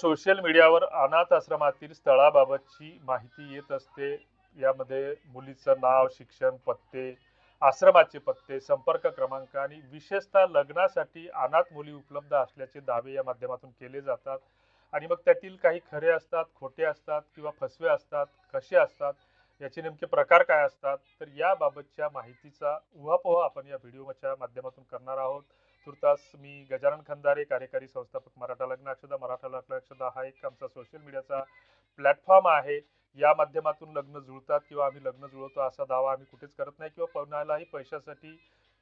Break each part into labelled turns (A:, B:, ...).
A: Social मीडियावर अनाथ आश्रमातील स्थळाबाबतची माहिती येत असते. यामध्ये मुलीचं नाव शिक्षण पत्ते आश्रमाचे पत्ते संपर्क क्रमांक आणि विशेषतः लग्नासाठी अनाथ मुली उपलब्ध असल्याचे दावे या माध्यमातून केले जातात. आणि मग त्यातील काही खरे असतात खोटे असतात किंवा फसवे असतात कसे असतात याचे नेमके प्रकार काय असतात तर याबाबतच्या माहितीचा उहापोह आपण या व्हिडिओच्या माध्यमातून करणार आहोत. तुर्तास मी गजानन खंदारे कार्यकारी संस्थापक मराठा लग्न अक्षदा मराठा लग्न अक्षदा हा एक आमचा सोशल मीडियाचा प्लॅटफॉर्म आहे. या माध्यमातून लग्न जुळतात किंवा आम्ही लग्न जुळवतो असा दावा आम्ही कुठेच करत नाही किंवा कोणालाही पैशासाठी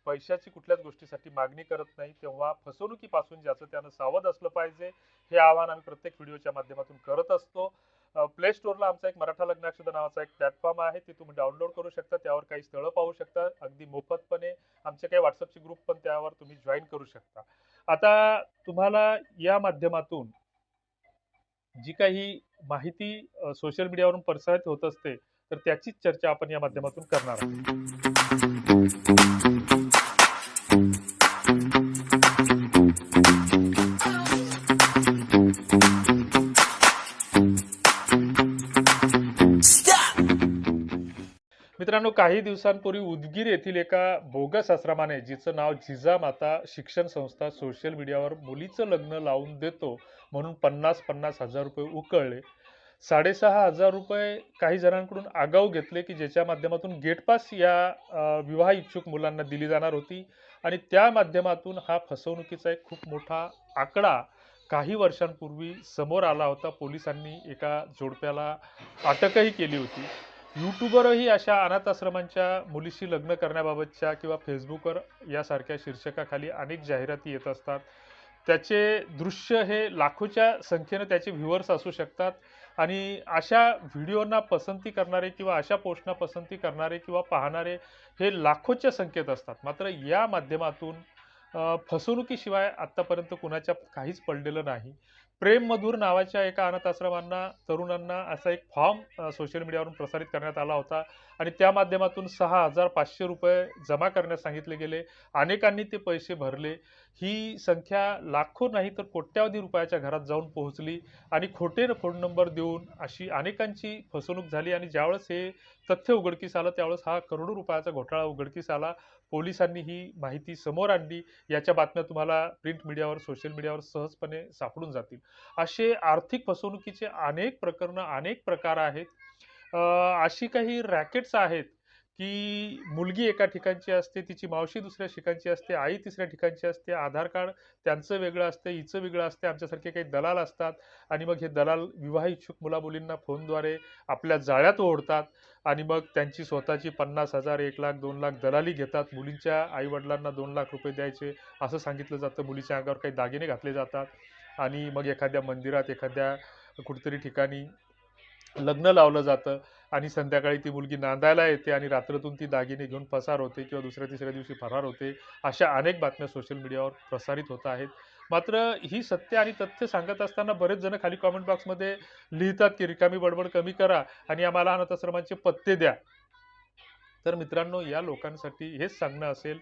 A: पैशाची कुठल्याच गोष्टीसाठी मागणी करत नाही. तेव्हा फसवणुकीपासून ज्याचं त्यानं सावध असलं पाहिजे हे आवाहन आम्ही प्रत्येक व्हिडिओच्या माध्यमातून करत असतो. प्ले स्टोअरला आमचा एक मराठा लग्नाक्षर नावाचा एक प्लॅटफॉर्म आहे. ते तुम्ही डाउनलोड करू शकता. त्यावर काही स्थळं पाहू शकता. अगदी मोफतपणे आमचे काही व्हॉट्सअपचे ग्रुप पण त्यावर तुम्ही जॉईन करू शकता. आता तुम्हाला या माध्यमातून जी काही माहिती सोशल मीडियावरून प्रसारित होत असते तर त्याचीच चर्चा आपण या माध्यमातून करणार आहोत. मित्रांनो काही दिवसांपूर्वी उदगीर येथील एका बोगस आश्रमाने जिचं नाव जिजामाता शिक्षण संस्था सोशल मीडियावर मुलीचं लग्न लावून देतो म्हणून पन्नास पन्नास हजार रुपये उकळले. साडेसहा हजार रुपये काही जणांकडून आगाऊ घेतले की ज्याच्या माध्यमातून गेटपास या विवाह इच्छुक मुलांना दिली जाणार होती आणि त्या माध्यमातून हा फसवणुकीचा एक खूप मोठा आकडा काही वर्षांपूर्वी समोर आला होता. पोलिसांनी एका जोडप्याला अटकही केली होती. यूट्यूबरही अशा अनाथ आश्रमांच्या मुलीशी लग्न करण्याबाबतच्या किंवा फेसबुकवर यासारख्या शीर्षकाखाली अनेक जाहिराती येत असतात. त्याचे दृश्य हे लाखोच्या संख्येनं त्याचे व्ह्युअर्स असू शकतात आणि अशा व्हिडिओना पसंती करणारे किंवा अशा पोस्टना पसंती करणारे किंवा पाहणारे हे लाखोच्या संख्येत असतात. मात्र या माध्यमातून फसवणुकीशिवाय आत्तापर्यंत कुणाच्या काहीच पडलेलं नाही. प्रेम मधुर नावाच्या एका अनाथ आश्रमांना तरुणांना असा एक फॉर्म सोशल मीडियावरून प्रसारित करण्यात आला होता. आणि त्या माध्यमातून सहा हजार पाचशे रुपये जमा करण्यास सांगितले गेले. अनेकांनी ते पैसे भरले. ही संख्या लाखो नाही तर कोट्यावधी रुपयाच्या घरात जाऊन पोहोचली आणि खोटे फोन नंबर देऊन अशी अनेकांची फसवणूक झाली. आणि ज्यावेळेस हे तथ्य उघडकीस आलं त्यावेळेस हा करोडो रुपयाचा घोटाळा उघडकीस आला. पोलिसांनी ही माहिती समोर आणली. याच्या बातम्या तुम्हाला प्रिंट मीडियावर सोशल मीडियावर सहजपणे सापडून जातील. असे आर्थिक फसवणुकीचे अनेक प्रकरणं अनेक प्रकार आहेत. अशी काही रॅकेट्स आहेत की मुलगी एका ठिकाणची असते तिची मावशी दुसऱ्या ठिकाणची असते आई तिसऱ्या ठिकाणची असते आधार कार्ड त्यांचं वेगळं असतं हिचं वेगळं असते आमच्यासारखे काही दलाल असतात आणि मग हे दलाल विवाह इच्छुक मुलामुलींना फोनद्वारे आपल्या जाळ्यात ओढतात आणि मग त्यांची स्वतःची पन्नास हजार एक लाख दोन लाख दलाली घेतात. मुलींच्या आईवडिलांना दोन लाख रुपये द्यायचे असं सांगितलं जातं. मुलीच्या अंगावर काही दागिने घातले जातात. आणि मग एखाद्या मंदिरात एखाद्या कुठेतरी ठिकाणी लग्न लावलं जातं आणि संध्याकाळी ती मुलगी नांदायला येते आणि रात्रीतून ती दागिने घेऊन पसार होते किंवा दुसऱ्या तिसऱ्या दिवशी फरार होते अशा अनेक बातम्या सोशल मीडियावर प्रसारित होत आहेत. मात्र ही सत्य आणि तथ्य सांगत असताना बरेच जण खाली कॉमेंट बॉक्समध्ये लिहितात की रिकामी बडबड कमी करा आणि आम्हाला अनाथाश्रमांचे पत्ते द्या. तर मित्रांनो या लोकांसाठी हेच सांगणं असेल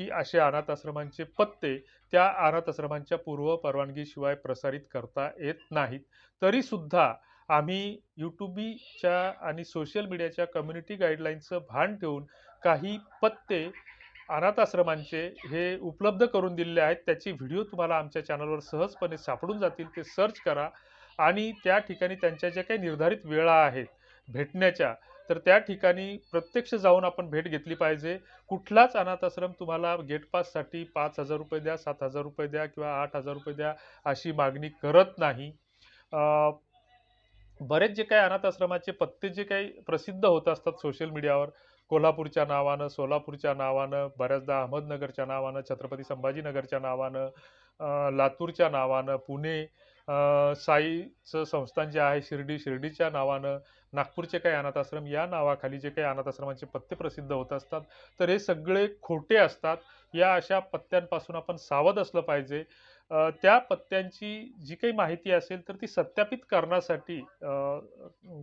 A: की असे अनाथ आश्रमांचे पत्ते त्या अनाथ आश्रमांच्या पूर्व परवानगीशिवाय प्रसारित करता येत नाहीत. तरीसुद्धा आम्ही यूट्यूबीच्या आणि सोशल मीडियाच्या कम्युनिटी गाईडलाईनचं भान ठेवून काही पत्ते अनाथ आश्रमांचे हे उपलब्ध करून दिलेले आहेत. त्याची व्हिडिओ तुम्हाला आमच्या चॅनलवर सहजपणे सापडून जातील ते सर्च करा आणि त्या ठिकाणी त्यांच्या ज्या काही निर्धारित वेळा आहेत भेटण्याच्या तर त्या ठिकाणी प्रत्यक्ष जाऊन आपण भेट घेतली पाहिजे. कुठलाच अनाथ आश्रम तुम्हाला गेट पाससाठी पाच हजार रुपये द्या सात हजार रुपये द्या किंवा आठ हजार रुपये द्या अशी मागणी करत नाही. बरेच जे काही अनाथ आश्रमाचे पत्ते जे काही प्रसिद्ध होत असतात सोशल मीडियावर कोल्हापूरच्या नावानं सोलापूरच्या नावानं बऱ्याचदा अहमदनगरच्या नावानं छत्रपती संभाजीनगरच्या नावानं लातूरच्या नावानं पुणे साईचं संस्थान जे आहे शिर्डी शिर्डीच्या नावानं नागपूरचे काही अनाथाश्रम या नावाखाली जे काही अनाथाश्रमांचे पत्ते प्रसिद्ध होत असतात. तर हे सगळे खोटे असतात. या अशा पत्त्यांपासून आपण सावध असलं पाहिजे. त्या पत्त्यांची जी काही माहिती असेल तर ती सत्यापित करण्यासाठी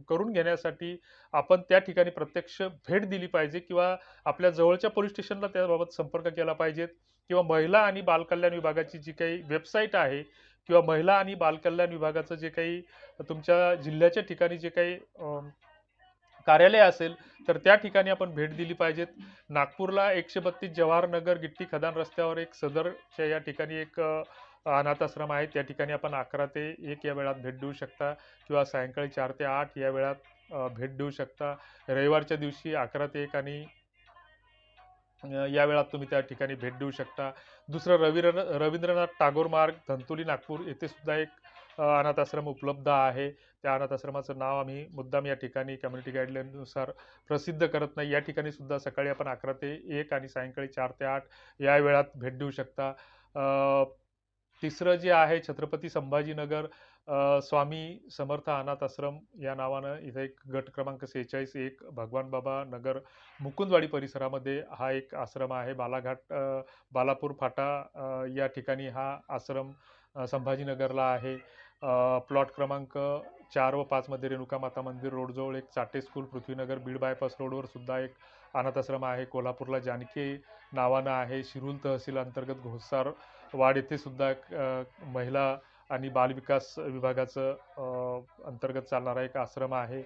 A: करून घेण्यासाठी आपण त्या ठिकाणी प्रत्यक्ष भेट दिली पाहिजे किंवा आपल्या जवळच्या पोलीस स्टेशनला त्याबाबत संपर्क केला पाहिजेत किंवा महिला आणि बालकल्याण विभागाची जी काही वेबसाईट आहे किंवा महिला आणि बालकल्याण विभागाचं जे काही तुमच्या जिल्ह्याच्या ठिकाणी जे काही कार्यालय असेल तर त्या ठिकाणी आपण भेट दिली पाहिजेत. नागपूरला एकशे बत्तीस जवाहरनगर गिट्टी खदान रस्त्यावर एक सदरच्या या ठिकाणी एक अनाथाश्रम अनाथ आश्रम आहे त्या ठिकाणी आपण अकरा ते एक या वेळात भेट देऊ शकता किंवा सायंकाळी चार ते आठ या वेळात भेट देऊ शकता. रविवारच्या दिवशी अकरा ते एक आणि या वेळात तुम्ही त्या ठिकाणी भेट देऊ शकता. दुसरं रवीर रवींद्रनाथ टागोर मार्ग धंतुली नागपूर येथे सुद्धा एक अनाथ आश्रम उपलब्ध आहे. त्या अनाथ आश्रमाचं नाव आम्ही मुद्दाम या ठिकाणी कम्युनिटी गाईडलाईननुसार प्रसिद्ध करत नाही. या ठिकाणी सुद्धा सकाळी आपण अकरा ते एक आणि सायंकाळी चार ते आठ या वेळात भेट देऊ शकता. तिसरं जे आहे छत्रपती संभाजीनगर स्वामी समर्थ अनाथ आश्रम या नावानं इथं एक गट क्रमांक सेहेचाळीस एक भगवान बाबा नगर मुकुंदवाडी परिसरामध्ये हा एक आश्रम आहे. बालाघाट बालापूर फाटा या ठिकाणी हा आश्रम संभाजीनगरला आहे. प्लॉट क्रमांक चार व पाचमध्ये रेणुका माता मंदिर रोडजवळ एक चाटे स्कूल पृथ्वीनगर बीड बायपास रोडवर सुद्धा एक अनाथाश्रम आहे. कोल्हापूरला जानकी नावानं आहे. शिरूल तहसील अंतर्गत घोसार वाड येथे सुद्धा महिला आणि बालविकास विभागाचं अंतर्गत चालणारा एक आश्रम आहे.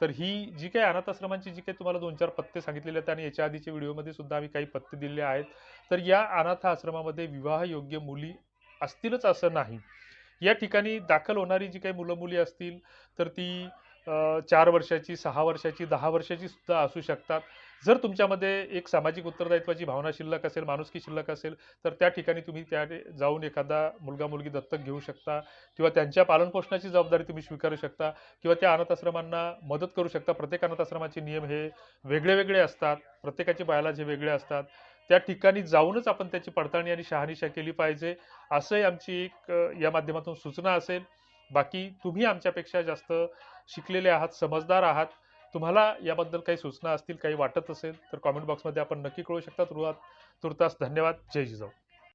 A: तर ही जी काही अनाथ आश्रमांची जी काही तुम्हाला दोन चार पत्ते सांगितलेले आहेत आणि याच्या आधीच्या व्हिडिओमध्ये सुद्धा आम्ही काही पत्ते दिलेले आहेत तर या अनाथ आश्रमामध्ये विवाहयोग्य मुली असतीलच असं नाही. या ठिकाणी दाखल होणारी जी काही मुलं मुली असतील तर ती चार वर्षाची सहा वर्षाची दहा वर्षाची सुद्धा असू शकतात. जर तुमच्यामध्ये एक सामाजिक उत्तरदायित्वाची भावना शिल्लक असेल माणुसकी शिल्लक असेल तर त्या ठिकाणी तुम्ही त्या जाऊन एखादा मुलगा मुलगी दत्तक घेऊ शकता किंवा त्यांच्या पालनपोषणाची जबाबदारी तुम्ही स्वीकारू शकता किंवा त्या अनाथ आश्रमांना मदत करू शकता. प्रत्येक अनाथ आश्रमाचे नियम हे वेगळे वेगळे असतात. प्रत्येकाचे बायलाज हे वेगळे असतात. त्या ठिकाणी जाऊनच आपण त्याची पडताळणी आणि शहानिशा केली पाहिजे. असंही आमची एक या माध्यमातून सूचना असेल. बाकी तुम्ही आमच्यापेक्षा जास्त शिकलेले आहात समजदार आहात. तुम्हाला याबद्दल काही सूचना असतील काही वाटत असेल तर कॉमेंट बॉक्समध्ये आपण नक्की कळू शकता. तुर्वात तुर्तास धन्यवाद. जय जिजाऊ.